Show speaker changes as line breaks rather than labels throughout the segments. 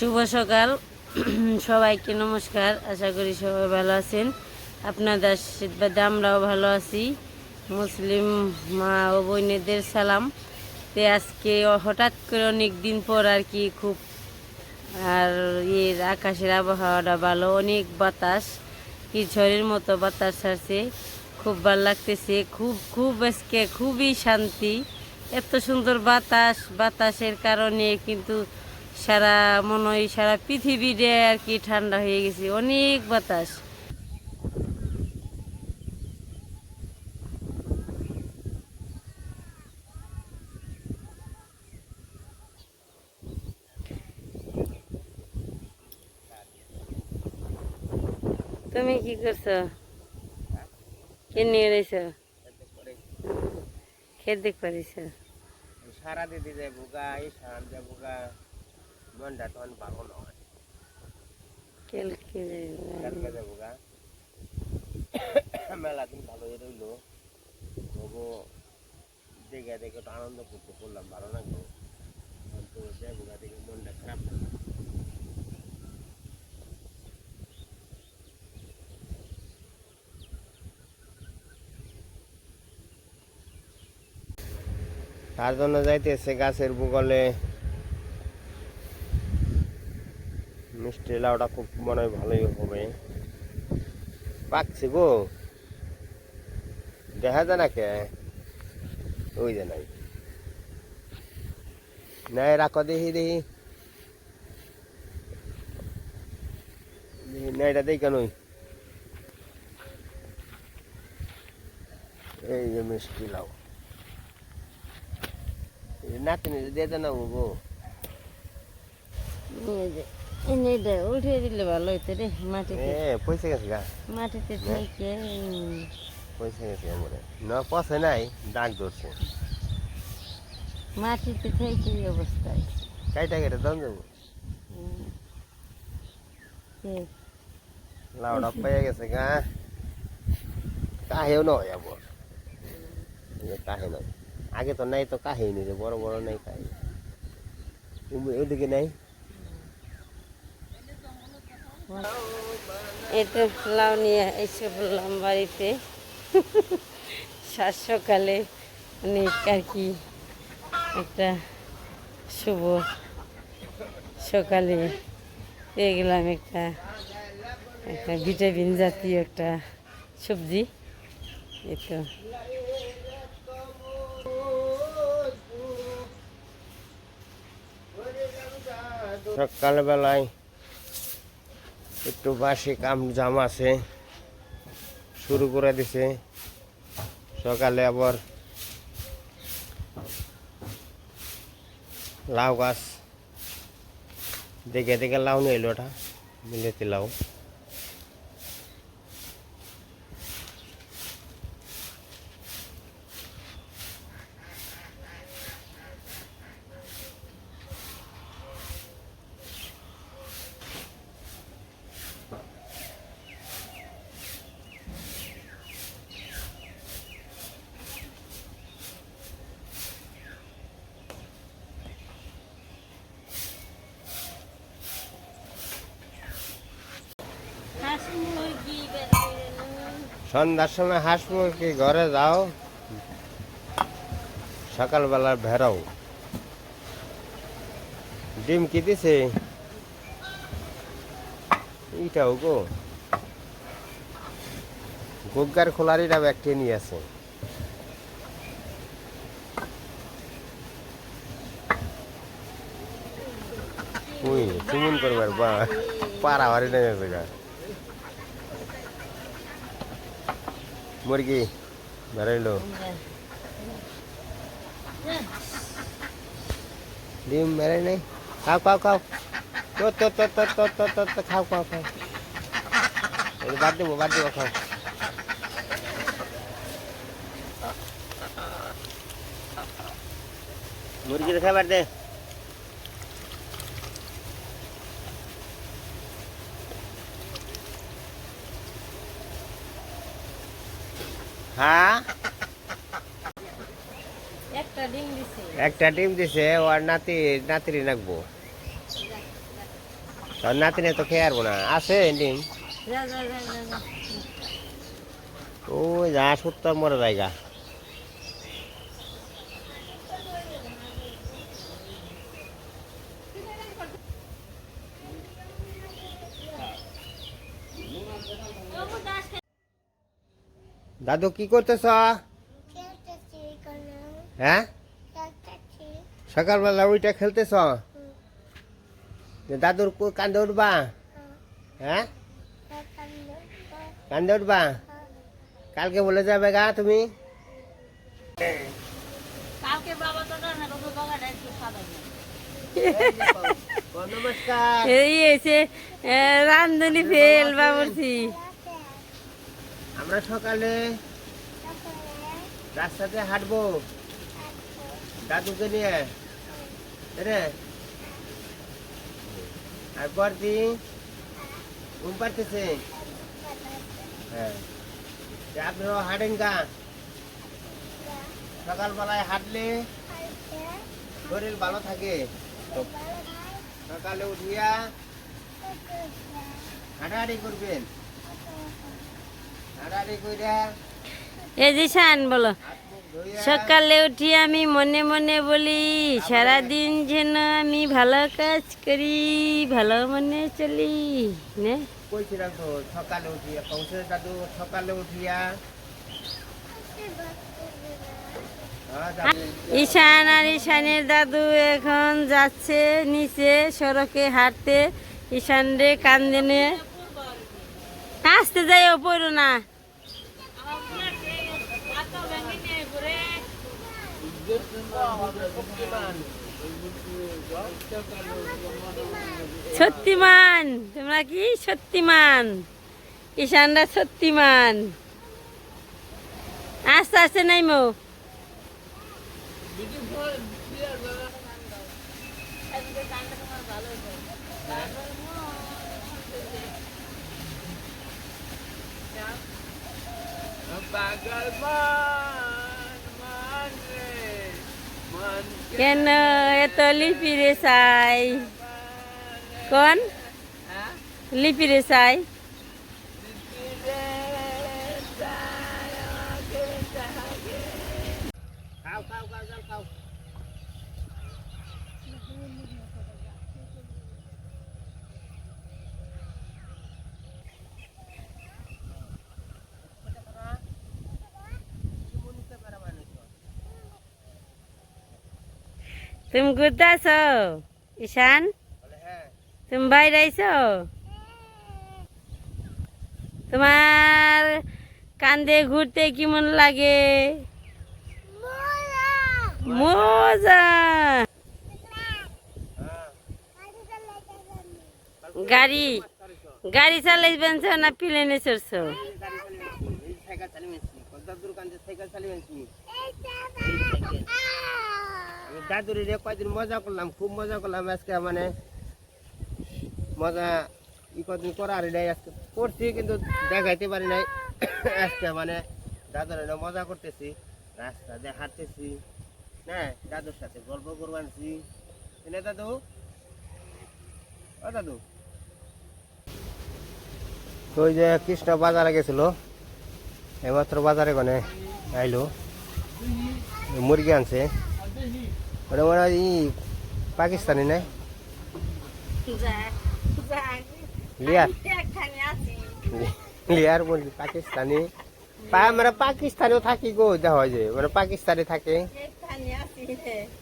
শুভ সকাল। সবাইকে নমস্কার, আশা করি সবাই ভালো আছেন। আপনাদের আশীর্বাদে আমরাও ভালো আছি। মুসলিম মা ও বোনেদের সালাম। তে আজকে হঠাৎ করে অনেক দিন পর আর কি খুব আর এর আকাশের আবহাওয়াটা ভালো, অনেক বাতাস কি ঝড়ের মতো বাতাস আসছে। খুব ভালো লাগতেছে, খুব খুব আজকে খুবই শান্তি। এত সুন্দর বাতাস, বাতাসের কারণে কিন্তু সারা মনে হয় সারা পৃথিবীতে আর কি ঠান্ডা হয়ে গেছে। অনেক বাতাস। তুমি কি করছ? কে নিয়ে রয়েছ? খেতে পারিস
সারা দিদি যায় বোকা এই সারা যায় বোকা মনটা তখন ভালো নয়
কেলকে
কালকে যায় বোকা মেলা দিন ভালো হয়ে রইল তবু দেখে দেখে একটু আনন্দ করতে করলাম ভালো লাগল কিন্তু যায় বোকা দেখে মনটা খারাপ। তার জন্য যাইতেছে গাছের বুগলে মিষ্টি লাউটা খুব মনে হয় ভালোই হবে। পাকছে গো। দেখা যায় না কে? ওই যে নাই। নাই, রাখো দেখি দেখি। নাইটা দেখি কেন এই যে মিষ্টি লাউ। নাতনি দিয়ে দেন গো।
এনে দে উঠে দিলে ভালো হইতো রে মাটিতে।
এ পয়সা গেছে গা।
মাটিতে থেকে
পয়সা গেছে আমার। না পয়সা নাই ডাক ধরছে।
মাটিতে থেকে এই অবস্থায়।
কাইটা কেটে দাম যাব? লাউডা পেয়ে গেছে গা। কাহেও নয় আবার। কাহে নয়। আগে তো নাই তো কাহেই নেই যে বড় বড় নেই কাহে। ওদিকে নাই।
তো লাউ নিয়ে এসে বললাম বাড়িতে। সাত সকালে অনেক আর কি একটা শুভ সকালে পেয়ে গেলাম একটা একটা ভিটামিন জাতীয় একটা সবজি। এই তো।
সকালবেলায় একটু বাসি কাম জাম আছে, শুরু করে দিছে। সকালে আবার লাউ গাছ। দেখে দেখে লাউ নিয়ে এলো ওটা, মিলেতে লাউ। সন্ধ্যার সময় হাঁস মুরগি ঘরে যাও, সকালবেলা ভেরাও ডিম কি দিছে? ইটাও গো। গোগার খোলারিটা ব্যাগটি নিয়ে আছে। চুমুন করবার বা পারাবারি নেমে গেছে গা। মুরগি বেড়াইলো ডিম বেড়াই নাই খাও খাও খাও তো তো তো তো তো তো তো তো খাও খাও খাও এই বাদ দেবো বাদ দেবো খাও মুরগি খাবার দে হ্যাঁ
একটা ডিম দিছে।
একটা ডিম দিছে ওর নাতি নাতিরে নাকবো তোর নাতিনে তো খেয়ে পারব না। আছে ডিম? ওই যা সত্তর মরে জায়গা। দাদু কি করতেছ? হ্যাঁ? সকালবেলা ওইটা খেলতেছ? দাদুর কান্দে উঠবা? হ্যাঁ? কান্দে উঠবা? কালকে বলে যাবে গা তুমি?
এই এসে রান্ধনি ফেল বাবরছি
আমরা সকালে রাস্তাতে হাঁটবো। দাদুকে নিয়ে। রে আর বর্দি ঘুম পাড়তেছে। হ্যাঁ। তা আপনারাও হাঁটেন গা। সকালবেলায় হাঁটলে শরীর ভালো থাকে। সকালে উঠিয়া হাঁটাহাঁটি করবেন।
শান, বলো। সকালে উঠি আমি মনে মনে বলি, সারাদিন যেন আমি ভালো কাজ করি, ভালো মনে চলি, নে। ঈশান আর ঈশানের দাদু এখন যাচ্ছে নিচে সড়কে হাঁটতে। ঈশান রে কান্দে আসতে যাইও, পড়ো না। সত্যিমান। তোমরা কি সত্যিমান? ঈশানরা সত্যিমান। আস্তে আস্তে নাইমো। কেন এত লিপিরে চাই? কোন? লিপিরে চাই? তুমি ঘুরতে আছো ঈশান?
বলে হ্যাঁ
তুমি বাইরে আইছো? তোমার কান্দে ঘুরতে কেমন লাগে? মজা! গাড়ি গাড়ি চালাইবেন না প্লেনে চড়ছো?
সাইকেল চালিয়ে মেনছি দাদুর রে কয়দিন মজা করলাম, খুব মজা করলাম আজকে মানে মজা ই কদিন করার নাই, আজকে করছি কিন্তু দেখাইতে পারি নাই। আজকে মানে দাদুর মজা করতেছি, রাস্তা দিয়ে হাঁটতেছি হ্যাঁ দাদুর সাথে গল্প করবানছি এনে দাদু? ও দাদু? ওই যে কৃষ্ণ বাজারে গেছিল, এইমাত্র বাজারে গনে আইলো, মুরগি আনছে। ওটা মনে হয় পাকিস্তানি নাই লিয়ার লিয়ার মুরগি পাকিস্তানি মানে পাকিস্তানেও থাকি গো দেখা হয় যে মানে পাকিস্তানে থাকে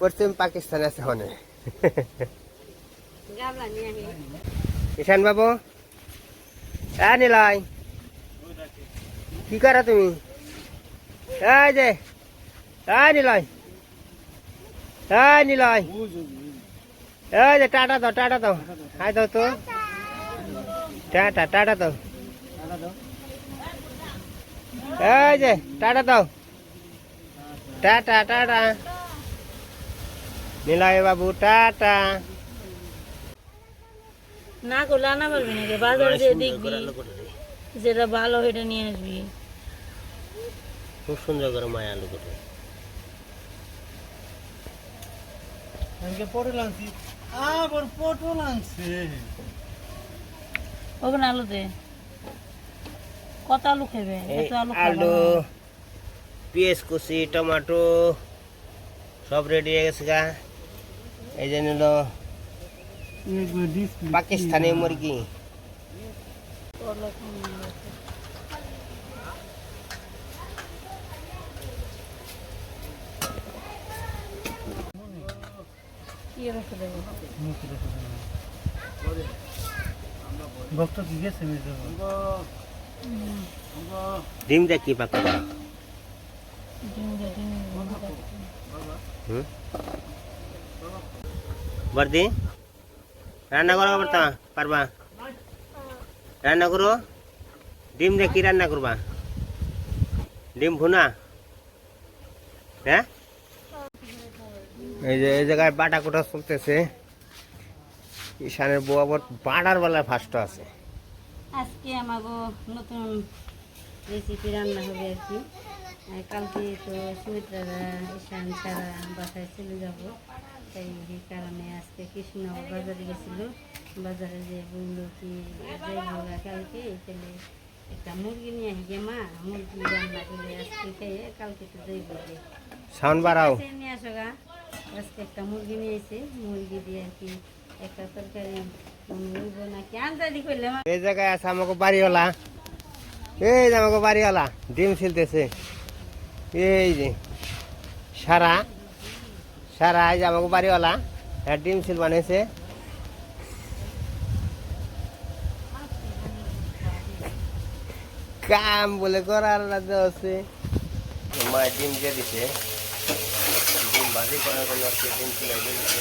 পশ্চিম পাকিস্তানে আছে হনে ঈশান বাবু হ্যাঁ নিলাই কি করা তুমি এই যে এই নিলয় এই নিলয়। এই যে টাটা দাও টাটা দাও। হাই দাও তো। টাটা টাটা দাও। এই যে টাটা দাও। Tata tata. নিলয় বাবু টাটা।
না করলে আনা পারবি না বাজারে যে দেখবি যেটা ভালো সেটা নিয়ে আসবি।
খুব সুন্দর করে মায়া আলু করে
আজকে পটল আনছি। আবার পটল আনছে।
ওখানে আলু দে। কত আলু খাবে এত আলু
আলু পেঁয়াজ কুচি টমেটো সব রেডি হয়ে গেছে গা। এই যে নিল পাকিস্তানি মুরগি
কি রেখে দেবো
ভক্ত কি গেছে মেজো
ডিমটা কি পাকা
ডিম ডিম
বর্দি রান্না করো পারতা পারবা? রান্না করো? ডিম দিয়ে কি রান্না করবা? ডিম ভুনা? হ্যাঁ? এই যে এই জায়গায় বাটা কোটা চলতেছে। ঈশানের বউ আবার বাটার বেলায় ফার্স্ট আছে।
আজকে আমাগো নতুন রেসিপি রান্না হবে আর কি। কালকে তো সুমিত্রারা ঈশান ছাড়া বাসায় চলে যাব। তাই এই কারণে আজকে কৃষ্ণ বাজারে গেছিল। বাজারে যে বলল কি যাইব কালকে তাহলে একটা মুরগি নিয়ে আসি মা। মুরগি রান্না করে আজকে খেয়ে কালকে তো যাইব
সাউন্ড বাড়াও।
নিয়ে আসো গা। আজকে একটা মুরগি নিয়ে এসে মুরগি দিয়ে আর কি একটা তরকারি
এই জায়গায় আছে আমাকে বাড়িওয়ালা। এই যে আমাকে বাড়িওয়ালা, ডিম ছিলতেছে। এই যে, সারা সারা, এই যে আমাকে বাড়িওয়ালা হ্যাঁ ডিম ছিল বানিয়েছে। কাম বলে করার আছে। মা ডিম দিয়ে দিছে। ডিম ভাজি করার জন্য আজকে ডিম ছিল দিচ্ছে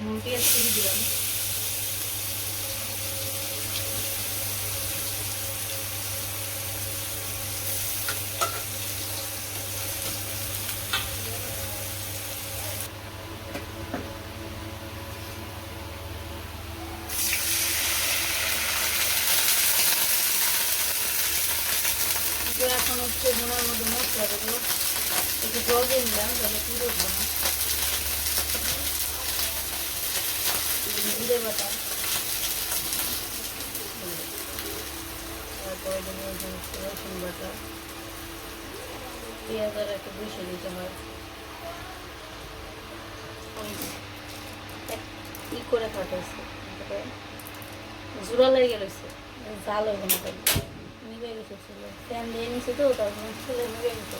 মুরগি আজকে দিলাম তো এখন হচ্ছে বোনার মধ্যে মশলা দেবো একটু জল দিয়ে নিলাম তাহলে কি দেবো না জিরে বাটা তারপরে দেবো এখানে একটু রসুন বাটা পেঁয়াজ আর একটু হয় ই করে কাটাইছে জোড়া লেগে গেছে জাল হয়ে তাই নিবে গেছে ছিল ফ্যান দিয়ে নিছে তো তারপর ছেলে নিবে গেছে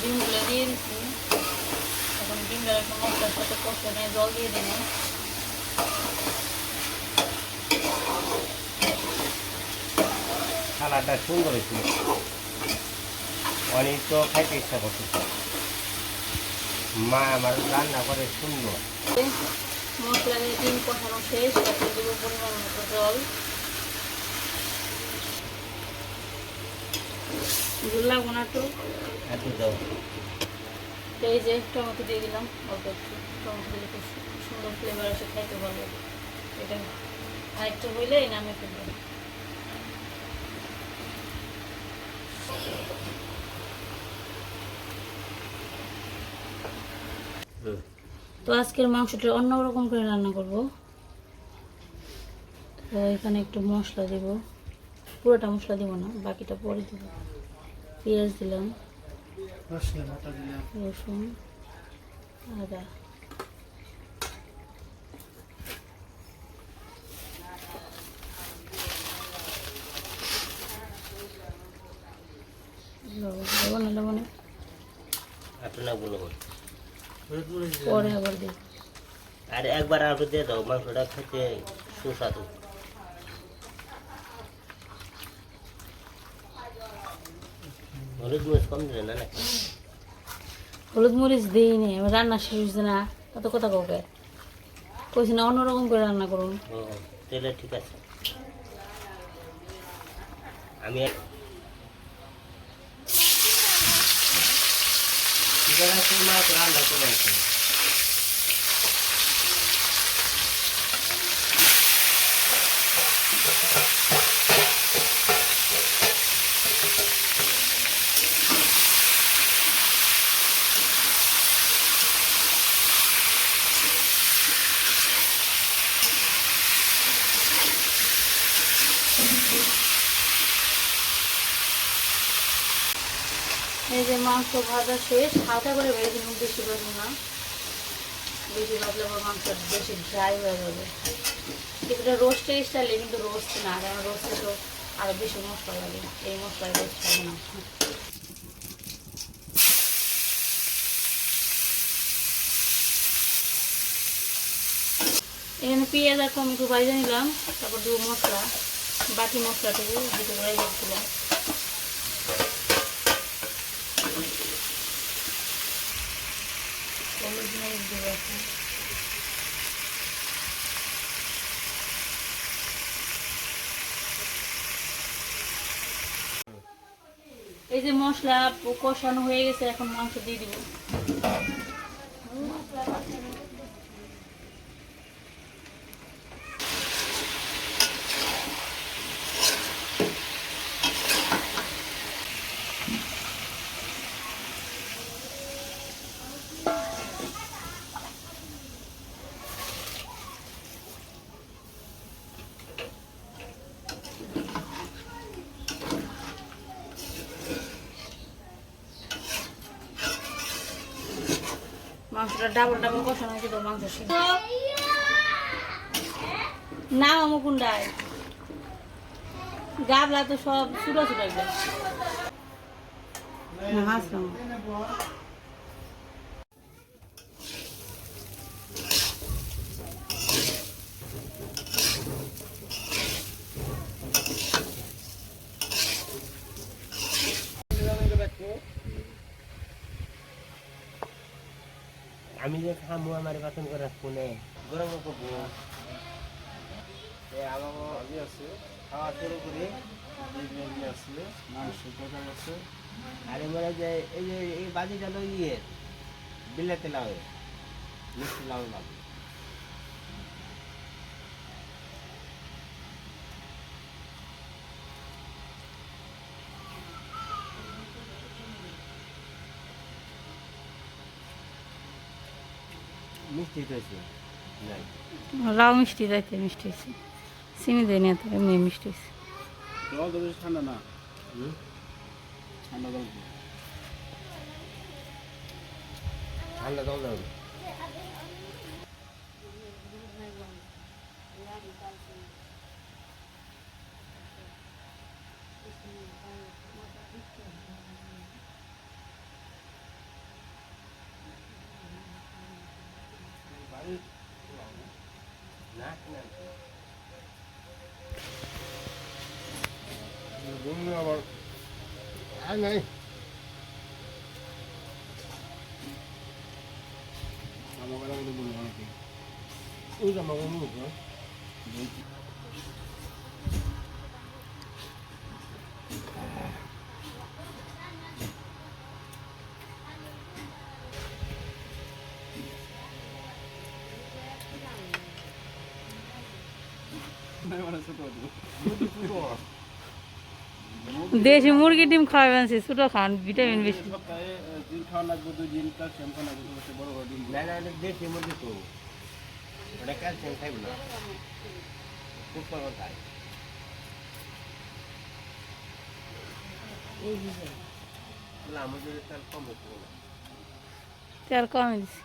ডিমগুলো দিয়ে দিচ্ছি এখন ডিমটা একটু মশলার সাথে কষে নিয়ে জল দিয়ে দিন
খালাটা সুন্দর হয়েছিল। অনেক তো খাইতে ইচ্ছা করতেছে। মা আমার রান্না করে সুন্দর।
মশলা দিয়ে ডিম কষানো শেষ তারপর দেবো পরিমাণ মতো জল। জল লাগবো
এত দাও
এই যে টমেটো দিয়ে দিলাম অল্প একটু। টমেটো দিলে খুব সুন্দর ফ্লেভার আসে খাইতে ভালো এটা আরেকটু হইলে নামে ফেলব তো আজকের মাংসটা অন্যরকম করে রান্না করব। তো এখানে একটু মশলা দেব। পুরোটা মশলা দেবো না বাকিটা পরে দেব। পেঁয়াজ দিলাম
রসুন বাটা দিলাম
রসুন আদা। পরে আবার দিই
আর একবার আলু দিয়ে দাও মাংসটা খেতে সুস্বাদু। হলুদ মরিচ কম দিলে না নাকি?
হলুদ মরিচ দিই নি আমি রান্না শেষ হয়েছে না কত কথা কাউকে কইছি না অন্যরকম করে রান্না করুন।
ও তাহলে ঠিক আছে। আমি এক- ঠিক আছে মাছ রান্না করে আছে
এই যে মাংস ভাজা শেষ, হালকা করে ভেজে নিন বেশি ভাজবো না। বেশি ভাজলে আবার মাংস বেশি ড্রাই হয়ে যাবে। কিছুটা রোস্টের স্টাইলে কিন্তু রোস্ট না, কারণ রোস্টে তো আরও বেশি মশলা লাগে। এই মশলা রোস্ট হবে না। এখানে পেঁয়াজ আর টমেটো ভাজে নিলাম, তারপর দু মশলা বাকি মশলাটুকু দুটো ভাজে দিলাম হলুদ মরিচ এই যে মশলা কষানো হয়ে গেছে এখন মাংস দিয়ে দিব। মাংসটা ডাবল ডাবল কষানো হয়েছে তো মাংস না মুকুন্ডায় গাবলা তো সব ছোটো ছোটো
আমি যে খামু আমার বাতন করে ফোনে গরম করব আমাকে
ভাজি আছে
খাওয়া শুরু করি।
বিরিয়ানি আছে মাংস তরকারি আছে।
আরে মনে হয় যে এই যে এই বাজিটা তো ইয়ে বিলাতে লাউ মিষ্টি লাউ লাউ মিষ্টি নাই।
লাউ মিষ্টি যাইতে মিষ্টি হয়েছে চিনি দেয় না তো এমনি মিষ্টি হয়েছে
জল তো বেশি ঠান্ডা না? ঠান্ডা জল
ঠান্ডা জল দাও
বন্ধু আবার
আর নাই
আমার বেলা মধ্যে বলব নাকি
ওই জামা কমু
মানে ছোট
দেশি মুরগি ডিম খাওয়াবেন সে ছোটো খান ভিটামিন বেশি। তেল কমে দিছে।